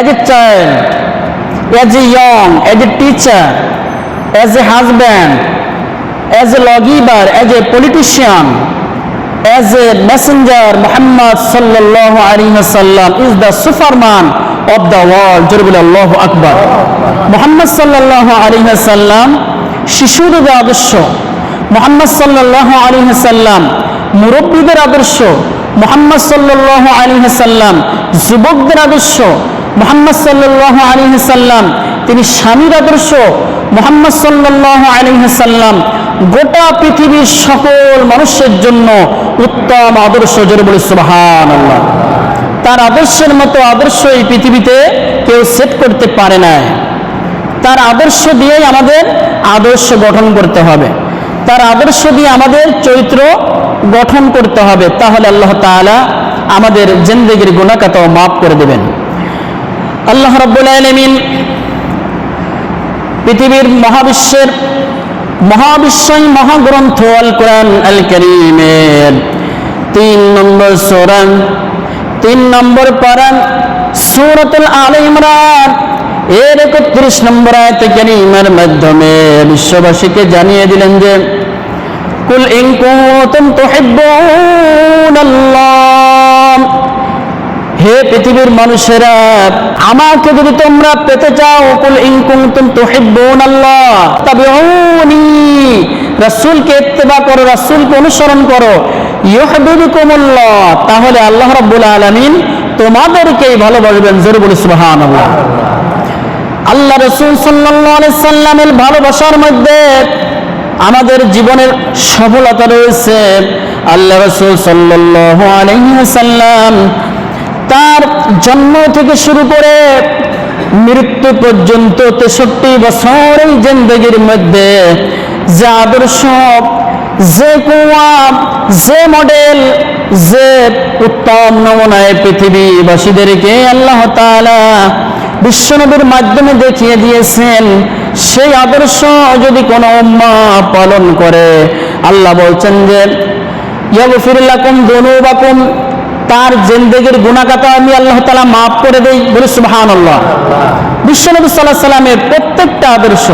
as a child, as a young, as a teacher, as a husband, as a lawgiver, as a politician, as a messenger, Muhammad sallallahu alaihi wasallam is the superman of the world. জোরে আল্লাহু আকবার মুহাম্মদ সাল্লাল্লাহু আলাইহি ওয়াসাল্লাম শিশুদের আদর্শ মুহাম্মদ সাল্লাল্লাহু আলাইহি ওয়াসাল্লাম মুরব্বীদের আদর্শ মুহাম্মদ সাল্লাল্লাহু আলাইহি ওয়াসাল্লাম যুবকদের আদর্শ মুহাম্মদ সাল্লাল্লাহু আলাইহি ওয়াসাল্লাম তিনি স্বামীর আদর্শ মুহাম্মদ সাল্লাল্লাহু আলাইহি ওয়াসাল্লাম গোটা পৃথিবীর সকল মানুষের জন্য উত্তম আদর্শ জোরে বলি সুবহানাল্লাহ। তার আদর্শের মতো আদর্শ এই পৃথিবীতে কেউ সেট করতে পারে না। তার আদর্শ দিয়েই আমাদের আদর্শ গঠন করতে হবে। তার আদর্শ দিয়ে আমাদের চরিত্র গঠন করতে হবে। তাহলে আল্লাহ তাআলা আমাদের জিন্দগির গুণাকাতাও মাফ করে দেবেন। আল্লাহ রব্বুল আলমিন পৃথিবীর মহাবিশ্বের মহাবিশ্বই মহাগ্রন্থ আল কোরআন আল করিমের তিন নম্বর সোরান তিন নম্বর পারান সুরতুল আল ইমরান। এর একত্রিশ নম্বর আয়তে করিমের মাধ্যমে বিশ্ববাসীকে জানিয়ে দিলেন যে, কুল ইন কুনতুম তুহিব্বুনাল্লাহ। হে পৃথিবীর মানুষেরা, আমাকে যদি তোমরা পেতে চাও, কুল ইন কুনতুম তুহিব্বুনাল্লাহ, তাবিউনি, রাসূলকে ইত্তেবা করো, রাসূলকে অনুসরণ করো, ইউহিব্বুকুমুল্লাহ, তাহলে আল্লাহ রাব্বুল আলামিন তোমাদেরকেই ভালোবাসবেন, জোরে বলি সুবহানাল্লাহ। আল্লাহ রসুল সাল্লাল্লাহু আলাইহি সাল্লামের ভালোবাসার মধ্যে আমাদের জীবনের সফলতা রয়েছে। আল্লাহ রসুল সাল্লাল্লাহু আলাইহি সাল্লাম তার জন্ম থেকে শুরু করে মৃত্যু পর্যন্ত তেষট্টি বছর এই জিন্দগির মধ্যে যে আদর্শ, যে কুয়া, যে মডেল, যে উত্তম নমুনায় পৃথিবীবাসীদেরকে আল্লাহ তাআলা বিশ্বনবীর মাধ্যমে দেখিয়ে দিয়েছেন, সেই আদর্শ যদি কোনো উম্মা পালন করে, আল্লাহ বলছেন যে ইয়াগফিরুল্লাকুম দুনুবাকুম তার জেন্দেগের গুণাকাতা আমি আল্লাহ তালা মাফ করে দেই। বলে সুবাহ বিশ্বনবী সাল্লাহ সাল্লামের প্রত্যেকটা আদর্শ